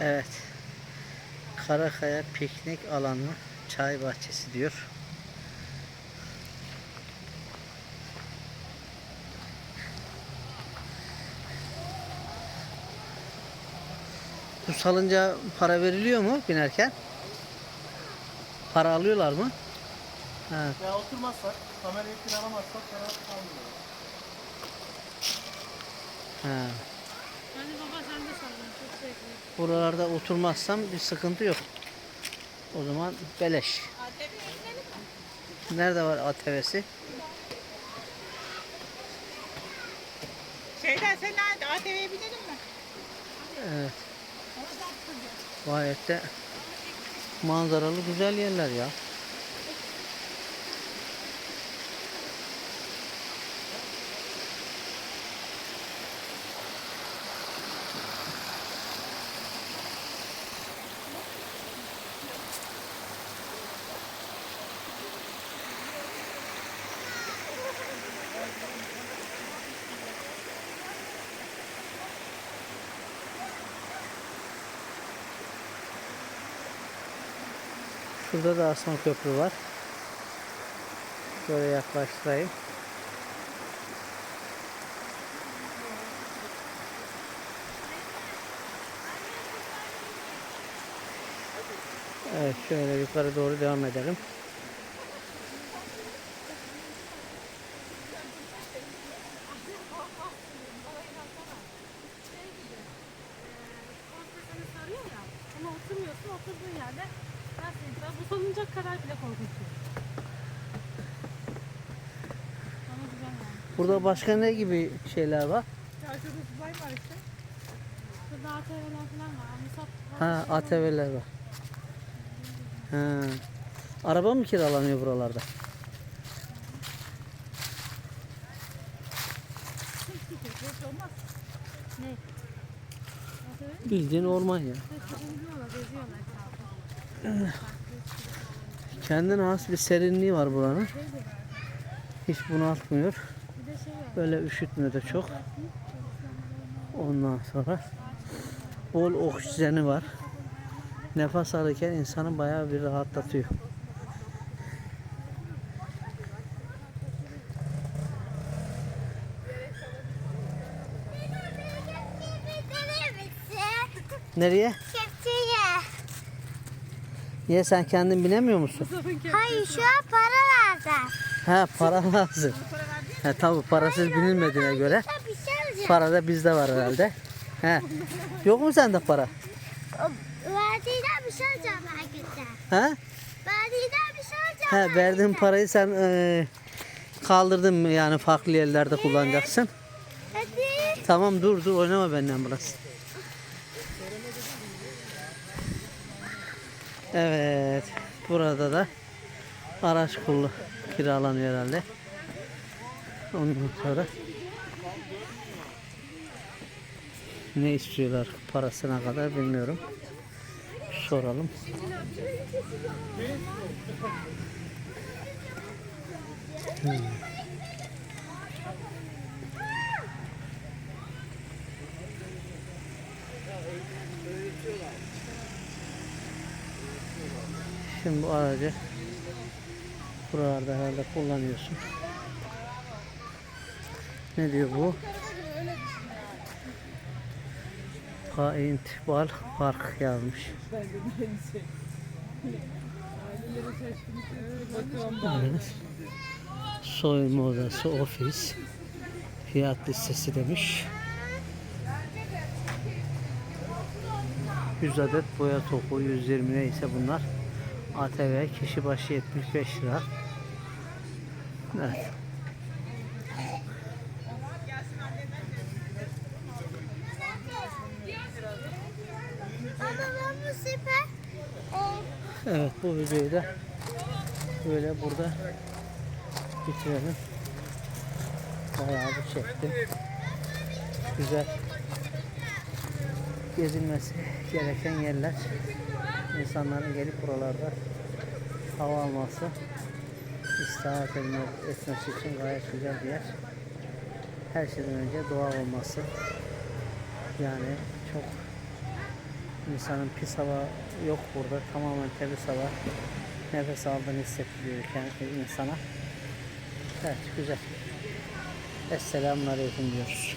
Evet. Karakaya piknik alanı çay bahçesi diyor. Bu salınca para veriliyor mu binerken? Para alıyorlar mı? Ha, Ya oturmazsak, kamerayı kiralamazsak para almıyor. ha. Hani baba sen de sallın çok zevkli. Buralarda oturmazsam bir sıkıntı yok. O zaman beleş. Nerede var ATV'si? Şeyden sen nerede? ATV'ye binelim mi? Evet. Gayet de manzaralı güzel yerler ya. Şurada da Aslan Köprü var. Şöyle yaklaştırayım. Evet şöyle yukarı doğru devam edelim. Ya. Ama oturmuyorsun oturduğun yerde. Sana bu salıncak kadar bile korkutuyor. Ama güzel yani. Burada başka ne gibi şeyler var? Ya şurada subay var işte. Şurada ATV'ler falan var. Musab Ha ATV'ler var. Ha. Araba mı kiralanıyor buralarda? Hiç olmaz. Ne? ATV? Bildiğin orman ya. Geziyorlar, geziyorlar etrafı. Kendine has bir serinliği var buranın. Hiç şey var. Böyle üşütmüyor da çok. Ondan sonra bol oksijeni var. Nefes alırken insanı bayağı bir rahatlatıyor. Nereye? Niye sen kendin binemiyor musun? Hayır şu an para lazım. Ha para lazım. Ha tabi parasız binilmediğine göre şey para da bizde var herhalde. He. Yok mu sende para? Verdiğinden bir şey alacağım marketten. Ha? Verdiğinden bir şey alacağım He verdiğin parayı sen e, kaldırdın mı yani farklı yerlerde kullanacaksın. Hadi. Tamam dur dur oynama benden biraz. Evet. Burada da araç kullu kiralanıyor herhalde. Ondan sonra ne istiyorlar parasına kadar bilmiyorum. Soralım. Şimdi bu aracı buralarda herhalde kullanıyorsun. Ne diyor bu? Paintball Park yazmış. Soyunma odası, ofis, fiyat listesi demiş. 100 adet boya topu 120 neyse bunlar. ATV kişi başı 75 lira. Evet. Sefer Evet bu videoyu da böyle burada bitirelim. Bayağı bir çektim. Güzel. Gezilmesi gereken yerler. İnsanların gelip buralarda hava alması, istirahat etme- etmesi için gayet güzel bir yer. Her şeyden önce doğa olması. Yani çok İnsanın pis hava yok burada. Tamamen temiz hava. Nefes aldığını hissettiriyor kendi insana. Evet güzel. Esselamun Aleyküm diyoruz.